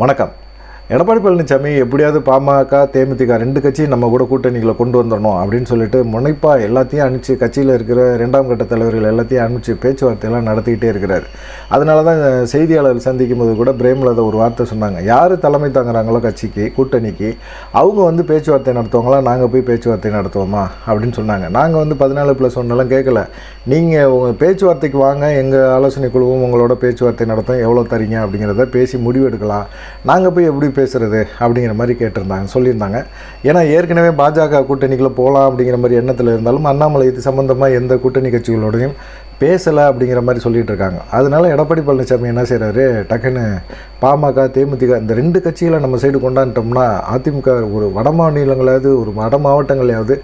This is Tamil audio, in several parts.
வணக்கம். எடப்பாடி பழனிசாமி எப்படியாவது பாமக தேமுதிக ரெண்டு கட்சியும் நம்ம கூட கூட்டணிகளை கொண்டு வந்துடணும் அப்படின்னு சொல்லிட்டு முனைப்பாக எல்லாத்தையும் அனுப்பிச்சு கட்சியில் இருக்கிற ரெண்டாம் கட்ட தலைவர்கள் எல்லாத்தையும் அனுப்பிச்சு பேச்சுவார்த்தையெல்லாம் நடத்திக்கிட்டே இருக்கிறார். அதனால தான் செய்தியாளர் சந்திக்கும் போது கூட பிரேமலதா ஒரு வார்த்தை சொன்னாங்க. யார் தலைமை தாங்குறாங்களோ கட்சிக்கு கூட்டணிக்கு அவங்க வந்து பேச்சுவார்த்தை நடத்துவாங்களா நாங்கள் போய் பேச்சுவார்த்தை நடத்துவோமா அப்படின்னு சொன்னாங்க. நாங்கள் வந்து பதினாலு ப்ளஸ் ஒன்றெல்லாம் கேட்கல. நீங்கள் உங்கள் பேச்சுவார்த்தைக்கு வாங்க எங்கள் ஆலோசனை குழுவும் உங்களோட பேச்சுவார்த்தை நடத்தும் எவ்வளோ தரீங்க அப்படிங்கிறத பேசி முடிவெடுக்கலாம். நாங்கள் போய் எப்படி பேசுகிறது அப்படிங்கிற மாதிரி கேட்டிருந்தாங்க சொல்லியிருந்தாங்க. ஏன்னா ஏற்கனவே பாஜக கூட்டணிக்குள்ளே போகலாம் அப்படிங்கிற மாதிரி எண்ணத்தில் இருந்தாலும் அண்ணாமலை இது சம்மந்தமாக எந்த கூட்டணி கட்சிகளோடையும் பேசலை அப்படிங்கிற மாதிரி சொல்லிட்டு இருக்காங்க. அதனால எடப்பாடி பழனிசாமி என்ன செய்கிறாரு டக்குன்னு பாமக தேமுதிக இந்த ரெண்டு கட்சிகளை நம்ம சைடு கொண்டாந்துட்டோம்னா அதிமுக ஒரு வட மாநிலங்களாவது ஒரு வட மாவட்டங்களையாவது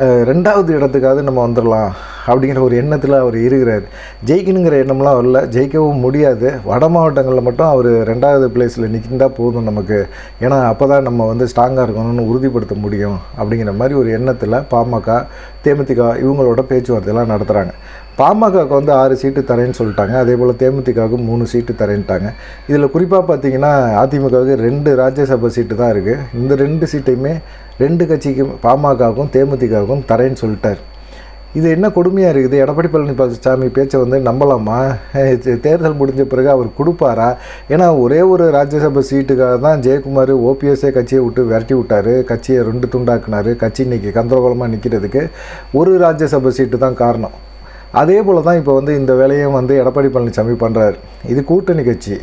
ரெண்டாவது இடத்துக்காவது நம்ம வந்துடலாம் அப்படிங்கிற ஒரு எண்ணத்தில் அவர் இருக்கிறார். ஜெயிக்கணுங்கிற எண்ணம்லாம் வரல. ஜெயிக்கவும் முடியாது. வட மாவட்டங்களில் மட்டும் அவர் ரெண்டாவது பிளேஸில் நிற்கிந்தா போதும் நமக்கு. ஏன்னா அப்போ தான் நம்ம வந்து ஸ்ட்ராங்காக இருக்கணும்னு உறுதிப்படுத்த முடியும் அப்படிங்கிற மாதிரி ஒரு எண்ணத்தில் பாமக தேமுதிக இவங்களோட பேச்சுவார்த்தையெல்லாம் நடத்துகிறாங்க பாமகவுக்கு வந்து ஆறு சீட்டு தரேன்னு சொல்லிட்டாங்க. அதே போல் தேமுதிகவுக்கு மூணு சீட்டு தரேன்ட்டாங்க. இதில் குறிப்பாக பார்த்தீங்கன்னா அதிமுகவுக்கு ரெண்டு ராஜ்யசபா சீட்டு தான் இருக்குது இந்த ரெண்டு சீட்டையுமே ரெண்டு கட்சிக்கும் பாமகவுக்கும் தேமுதிகவுக்கும் தரேன்னு சொல்லிட்டார். இது என்ன கொடுமையாக இருக்குது? எடப்பாடி பழனிசாமி பேச்சை வந்து நம்பலாமா? தேர்தல் முடிஞ்ச பிறகு அவர் கொடுப்பாரா? ஏன்னா ஒரே ஒரு ராஜ்யசபா சீட்டுக்காக தான் ஜெயக்குமார் ஓபிஎஸ்ஏ கட்சியை விட்டு விரட்டி விட்டார். கட்சியை ரெண்டு துண்டாக்குனார். கட்சி இன்னைக்கு கந்தரகோலமாக நிற்கிறதுக்கு ஒரு ராஜ்யசபா சீட்டு தான் காரணம். அதே போல் தான் இப்போ வந்து இந்த வேலையும் வந்து எடப்பாடி பழனிசாமி பண்ணுறாரு இது கூட்டணி கட்சி.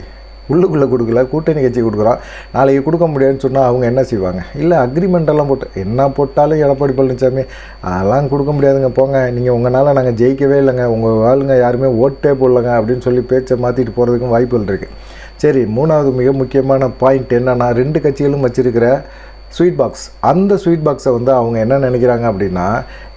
உள்ளுக்குள்ளே கொடுக்கல கூட்டணி கட்சி கொடுக்குறோம் நாளைக்கு கொடுக்க முடியாதுன்னு சொன்னால் அவங்க என்ன செய்வாங்க? இல்லை அக்ரிமெண்டெல்லாம் போட்டு என்ன போட்டாலும் எடப்பாடி பழனிசாமி அதெல்லாம் கொடுக்க முடியாதுங்க போங்க. நீங்கள் உங்களால் நாங்கள் ஜெயிக்கவே இல்லைங்க. உங்கள் ஆளுங்க யாருமே ஓட்டே போடலங்க அப்படின்னு சொல்லி பேச்சை மாற்றிட்டு போகிறதுக்கும் வாய்ப்புகள் இருக்குது சரி மூணாவது மிக முக்கியமான பாயிண்ட் என்னன்னா ரெண்டு கட்சிகளும் வச்சுருக்கிற ஸ்வீட் பாக்ஸ் அந்த ஸ்வீட் பாக்ஸை வந்து அவங்க என்ன நினைக்கிறாங்க அப்படின்னா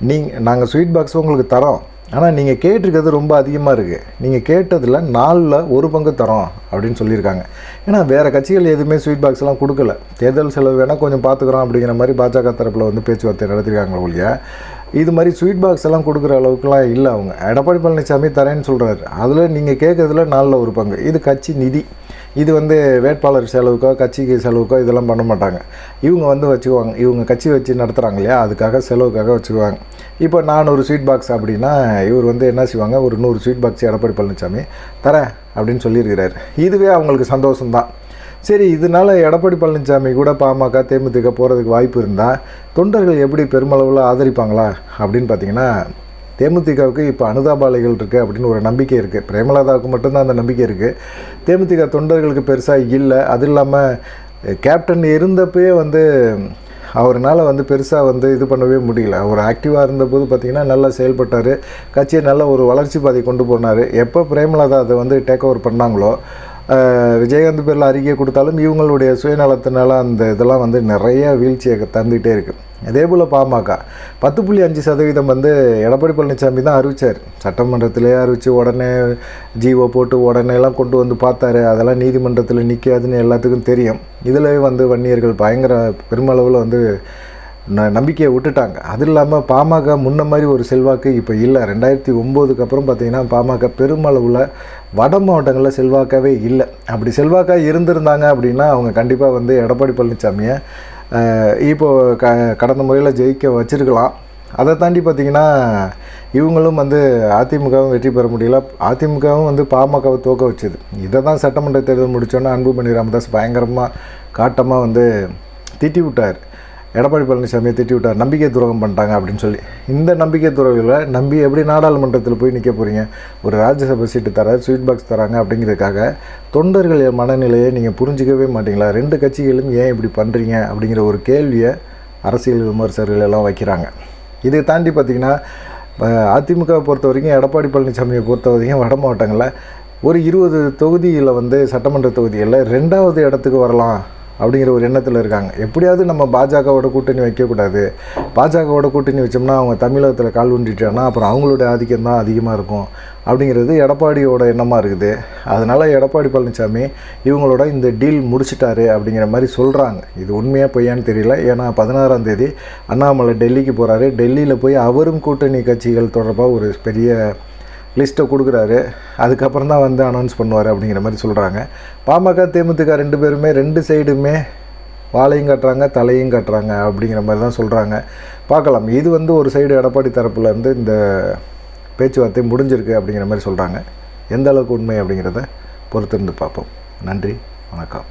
நீங்கள் நாங்கள் ஸ்வீட் பாக்ஸ் உங்களுக்கு தரோம். ஆனால் நீங்கள் கேட்டிருக்கிறது ரொம்ப அதிகமாக இருக்குது நீங்கள் கேட்டதில் நாலில் ஒரு பங்கு தரோம் அப்படின்னு சொல்லியிருக்காங்க. ஏன்னா வேறு கட்சிகள் எதுவுமே ஸ்வீட் பாக்ஸ்லாம் கொடுக்கல. தேர்தல் செலவு வேணால் கொஞ்சம் பார்த்துக்குறோம் அப்படிங்கிற மாதிரி பாஜக தரப்பில் வந்து பேச்சுவார்த்தை நடத்திருக்காங்க ஒழிய இது மாதிரி ஸ்வீட் பாக்ஸ் எல்லாம் கொடுக்குற அளவுக்குலாம் இல்லை அவங்க. எடப்பாடி பழனிசாமி தரேன்னு சொல்கிறாரு அதில் நீங்கள் கேட்கறதுல நாலில் ஒரு பங்கு. இது கட்சி நிதி. இது வந்து வேட்பாளர் செலவுக்கோ கட்சிக்கு செலவுக்கோ இதெல்லாம் பண்ண மாட்டாங்க. இவங்க வந்து வச்சுக்குவாங்க. இவங்க கட்சி வச்சு நடத்துகிறாங்க இல்லையா? அதுக்காக செலவுக்காக வச்சுக்குவாங்க. இப்போ நானூறு ஸ்வீட் பாக்ஸ் அப்படின்னா இவர் வந்து என்ன செய்வாங்க? ஒரு நூறு ஸ்வீட் பாக்ஸ் எடப்பாடி பழனிசாமி தரேன் அப்படின்னு சொல்லியிருக்கிறார். இதுவே அவங்களுக்கு சந்தோஷம்தான். சரி இதனால எடப்பாடி பழனிசாமி கூட பாமக தேமுதிக போகிறதுக்கு வாய்ப்பு இருந்தால் தொண்டர்கள் எப்படி பெருமளவில் ஆதரிப்பாங்களா அப்படின்னு பார்த்தீங்கன்னா தேமுதிகவுக்கு இப்போ அனுதாபாலைகள் இருக்குது அப்படின்னு ஒரு நம்பிக்கை இருக்குது பிரேமலதாவுக்கு மட்டும்தான் அந்த நம்பிக்கை இருக்குது தேமுதிக தொண்டர்களுக்கு பெருசாக இல்லை. அது இல்லாமல் கேப்டன் இருந்தப்பயே வந்து அவர்னால் வந்து பெருசாக வந்து இது பண்ணவே முடியல. அவர் ஆக்டிவாக இருந்தபோது பார்த்திங்கன்னா நல்லா செயல்பட்டார். கட்சியை நல்ல ஒரு வளர்ச்சி பாதை கொண்டு போனார். எப்போ பிரேமலதா அதை வந்து டேக் ஓவர் பண்ணாங்களோ விஜயகாந்த் பேரில் அறிக்கை கொடுத்தாலும் இவங்களுடைய சுயநலத்தினால அந்த இதெல்லாம் வந்து நிறைய வீழ்ச்சியை தந்துகிட்டே இருக்குது அதே போல் பாமக. பத்து புள்ளி அஞ்சு சதவீதம் வந்து எடப்பாடி பழனிசாமி தான் அறிவித்தார் சட்டமன்றத்திலே அறிவித்து உடனே ஜீவோ போட்டு உடனே எல்லாம் கொண்டு வந்து பார்த்தாரு. அதெல்லாம் நீதிமன்றத்தில் நிற்காதுன்னு எல்லாத்துக்கும் தெரியும். இதில் வந்து வன்னியர்கள் பயங்கர பெருமளவில் வந்து ந நம்பிக்கையை விட்டுட்டாங்க. அது இல்லாமல் பாமக முன்ன மாதிரி ஒரு செல்வாக்கு இப்போ இல்லை. ரெண்டாயிரத்தி ஒம்போதுக்கு அப்புறம் பார்த்திங்கன்னா பாமக பெருமளவில் வட மாவட்டங்களில் செல்வாக்காகவே இல்லை. அப்படி செல்வாக்காக இருந்திருந்தாங்க அப்படின்னா அவங்க கண்டிப்பாக வந்து எடப்பாடி பழனிசாமியை இப்போது இப்போ க கடந்த முறையில் ஜெயிக்க வச்சிருக்கலாம். அதை தாண்டி பார்த்தீங்கன்னா இவங்களும் வந்து அதிமுகவும் வெற்றி பெற முடியல. அதிமுகவும் வந்து பாமகவை தோக்க வச்சுது. இதை தான் சட்டமன்ற தேர்தல் முடித்தோன்னே அன்புமணி ராமதாஸ் பயங்கரமாக காட்டமாக வந்து திட்டி விட்டார். எடப்பாடி பழனிசாமியை திட்டி விட்டார் நம்பிக்கை துரோகம் பண்ணிட்டாங்க அப்படின்னு சொல்லி. இந்த நம்பிக்கை துரோகில் நம்பி எப்படி நாடாளுமன்றத்தில் போய் நிற்க போகிறீங்க ஒரு ராஜ்யசபா சீட்டு தர ஸ்வீட் பாக்ஸ் தராங்க அப்படிங்கிறதுக்காக தொண்டர்கள் மனநிலையை நீங்கள் புரிஞ்சிக்கவே மாட்டீங்களா? ரெண்டு கட்சிகளும் ஏன் இப்படி பண்ணுறீங்க அப்படிங்கிற ஒரு கேள்வியை அரசியல் விமர்சகர்கள் எல்லாம் வைக்கிறாங்க. இதை தாண்டி பார்த்திங்கன்னா அதிமுகவை பொறுத்த வரைக்கும் எடப்பாடி பழனிசாமியை பொறுத்த வரைக்கும் வட மாவட்டங்களில் ஒரு இருபது தொகுதியில் வந்து சட்டமன்ற தொகுதிகளில் ரெண்டாவது இடத்துக்கு வரலாம். அப்படிங்கிற ஒரு எண்ணத்தில் இருக்காங்க. எப்படியாவது நம்ம பாஜகவோட கூட்டணி வைக்கக்கூடாது. பாஜகவோட கூட்டணி வச்சோம்னா அவங்க தமிழகத்தில் கால் ஊண்டிட்டாங்கன்னா அப்புறம் அவங்களோட ஆதிக்கம் தான் அதிகமாக இருக்கும். அப்படிங்கிறது எடப்பாடியோட எண்ணமாக இருக்குது. அதனால் எடப்பாடி பழனிசாமி இவங்களோட இந்த டீல் முடிச்சிட்டாரு அப்படிங்கிற மாதிரி சொல்கிறாங்க இது உண்மையாக பொய்யான்னு தெரியல. ஏன்னா பதினாறாம் தேதி அண்ணாமலை டெல்லிக்கு போகிறாரு டெல்லியில் போய் அவரும் கூட்டணி கட்சிகள் தொடர்பாக ஒரு பெரிய லிஸ்ட்டை கொடுக்குறாரு. அதுக்கப்புறம் தான் வந்து அனௌன்ஸ் பண்ணுவார் அப்படிங்கிற மாதிரி சொல்கிறாங்க பாமக தேமுதிக ரெண்டு பேருமே ரெண்டு சைடுமே வாழையும் கட்டுறாங்க தலையும் கட்டுறாங்க அப்படிங்கிற மாதிரி தான் சொல்கிறாங்க பார்க்கலாம். இது வந்து ஒரு சைடு எடப்பாடி தரப்புலேருந்து இந்த பேச்சுவார்த்தை முடிஞ்சிருக்கு அப்படிங்கிற மாதிரி சொல்கிறாங்க எந்த அளவுக்கு உண்மை அப்படிங்கிறத பொறுத்திருந்து பார்ப்போம். நன்றி. வணக்கம்.